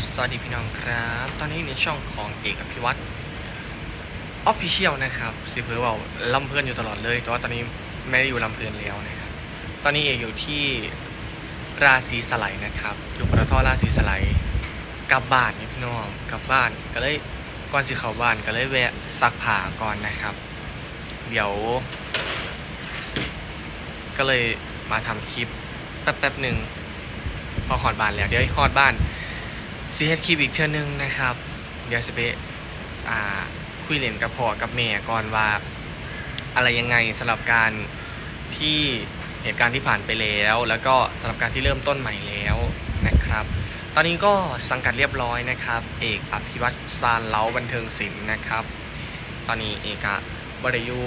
สวัสดีพี่น้องครับ ตอนนี้ในช่องของเอกอภิวัตรออฟฟิเชียลนะครับสิเพื่อว่าลำเพลินอยู่ตลอดเลย แต่ว่าตอนนี้ไม่ได้อยู่ลำเพลินแล้วนะครับ ตอนนี้เอกอยู่ที่ราศีสไลด์นะครับ อยู่ปตทราศีสไลด์กลับบ้านนี่พี่น้องกลับบ้านก็เลยก่อนสิเข้าบ้านก็เลยแวะซักผ้าก่อนนะครับ เดี๋ยว ก็เลยมาทำคลิปแป๊บๆหนึ่งพอหอดบ้านแล้วเดี๋ยวหอดบ้าน ซีเฮดคลิปอีกเทื่อนึงนะครับ เดี๋ยวจะไปอ่าคุยเล่นกับพ่อกับแม่ก่อนว่า อะไรยังไงสำหรับการที่เหตุการณ์ที่ผ่านไปแล้ว แล้วก็สำหรับการที่เริ่มต้นใหม่แล้วนะครับ ตอนนี้ก็สังกัดเรียบร้อยนะครับ เอกอภิวัตรซานเล้าบันเทิงศิลป์นะครับ ตอนนี้เอกะบริยู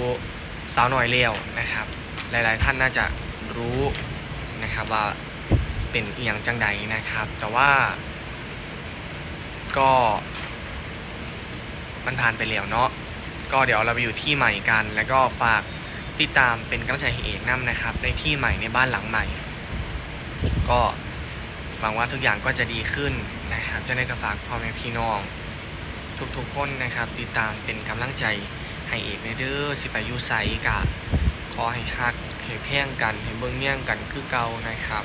สาวน้อยเลี้ยวนะครับ หลายๆท่านน่าจะรู้นะครับว่าเป็นเอียงจังใดนะครับ แต่ว่า ก็ มันผ่านไปแล้วเนาะก็เดี๋ยวเราไปอยู่ที่ใหม่กัน แล้วก็ฝากติดตามเป็นกำลังใจให้เอกน้ำนะครับ ในที่ใหม่ในบ้านหลังใหม่ ก็หวังว่าทุกอย่างก็จะดีขึ้นนะครับจะได้กระฝากพ่อแม่พี่น้อง ทุกๆคนนะครับ ติดตามเป็นกำลังใจให้เอกในเด้อสิไปยูไซกะขอให้ฮักให้แพ่งกันให้เบิ่งเมี่ยงกันคือเก่านะครับ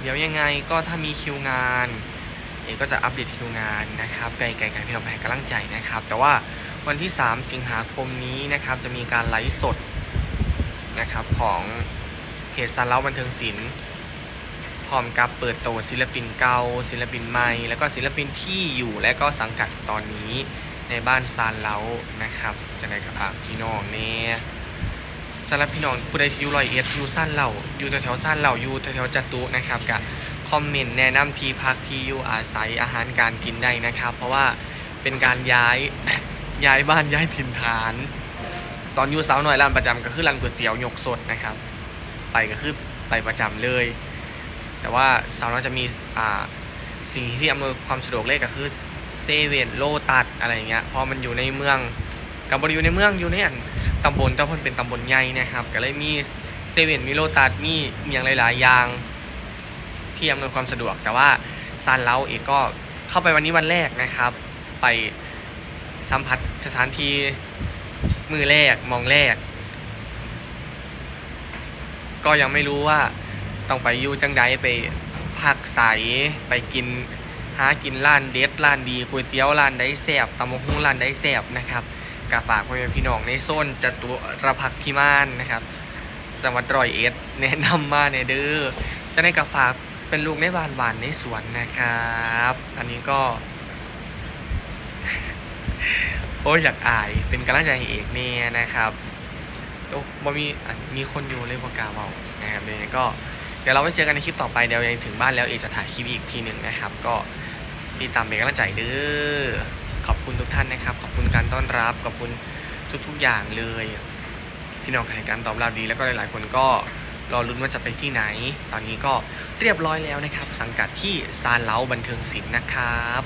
เดี๋ยวยังไงก็ถ้ามีคิวงาน เอกก็จะอัปเดตคิวงานนะครับไกลๆกันพี่น้องไปให้กำลังใจนะครับ แต่ว่าวันที่ 3 สิงหาคมนี้นะครับจะมีการไลฟ์สดนะครับของเพจซันเล้าบันเทิงศิลป์พร้อมกับเปิดตัวศิลปินเก่าศิลปินใหม่ แล้วก็ศิลปินที่อยู่และก็สังกัดตอนนี้ในบ้านซานเล้านะครับจะได้กระฝากพี่น้องเนี่ยสำหรับพี่น้องผู้ใดที่อยู่รอยเอ็ดอยู่ซานเล่าอยู่แถวๆซานเล่าอยู่แถวๆจตุนะครับกับ คอมเมนต์แนะนำที่พักที่อยู่อาศัยอาหารการกินได้นะครับ เพราะว่าเป็นการย้ายย้ายบ้านย้ายถิ่นฐาน ตอนอยู่สาวหน่อยร้านประจำก็คือร้านก๋วยเตี๋ยวยกสดนะครับ ไปก็คือไปประจำเลย แต่ว่าสาวน้อยจะมีอ่าสิ่งที่อำนวยความสะดวกเลยก็คือเซเว่นโลตัดอะไรอย่างเงี้ยเพราะมันอยู่ในเมืองกับบริอยู่ในเมืองอยู่ในอันตำบลแต่เพิ่นเป็นตำบลใหญ่นะครับ ก็เลยมีเซเว่นมีโลตัดมีอหย่างหลาย ๆ อย่าง ที่อำนวยความสะดวก แต่ว่าซานเล้าเอกก็เข้าไปวันนี้วันแรกนะครับ ไปสัมผัสสถานที่มือแรกมองแรก ก็ยังไม่รู้ว่าต้องไปอยู่จังใดไปพักใสไปกินหากินร้านเด็ดร้านดีก๋วยเตี๋ยวร้านใดแซ่บตำมกหุ่งร้านใดแซ่บนะครับกาฝากพ่อแม่พี่น้องในโซนจตุรพักพิมานนะครับจังหวัดร้อยเอ็ดแนะนำมาในเด้อจะได้กับฝาก เป็นลูกในบานหวานในสวนนะครับ อันนี้ก็ โอ้ยอยากอาย เป็นกำลังใจให้เอกเนี่ยนะครับโอ้บ่มีมีคนอยู่เลยบอกกาเมานะครับเดี๋ยวยังไงก็เดี๋ยวเราไปเจอกันในคลิปต่อไปเดี๋ยวยังถึงบ้านแล้วเอกจะถ่ายคลิปอีกทีหนึ่งนะครับ ก็ติดตามเป็นกำลังใจเด้อขอบคุณทุกท่านนะครับ ขอบคุณการต้อนรับขอบคุณทุกๆอย่างเลย พี่น้องให้การตอบรับดีแล้วก็หลายๆคนก็ รอลุ้นว่าจะไปที่ไหน ตอนนี้ก็เรียบร้อยแล้วนะครับ สังกัดที่ซานเล้าบันเทิงศิลป์นะครับ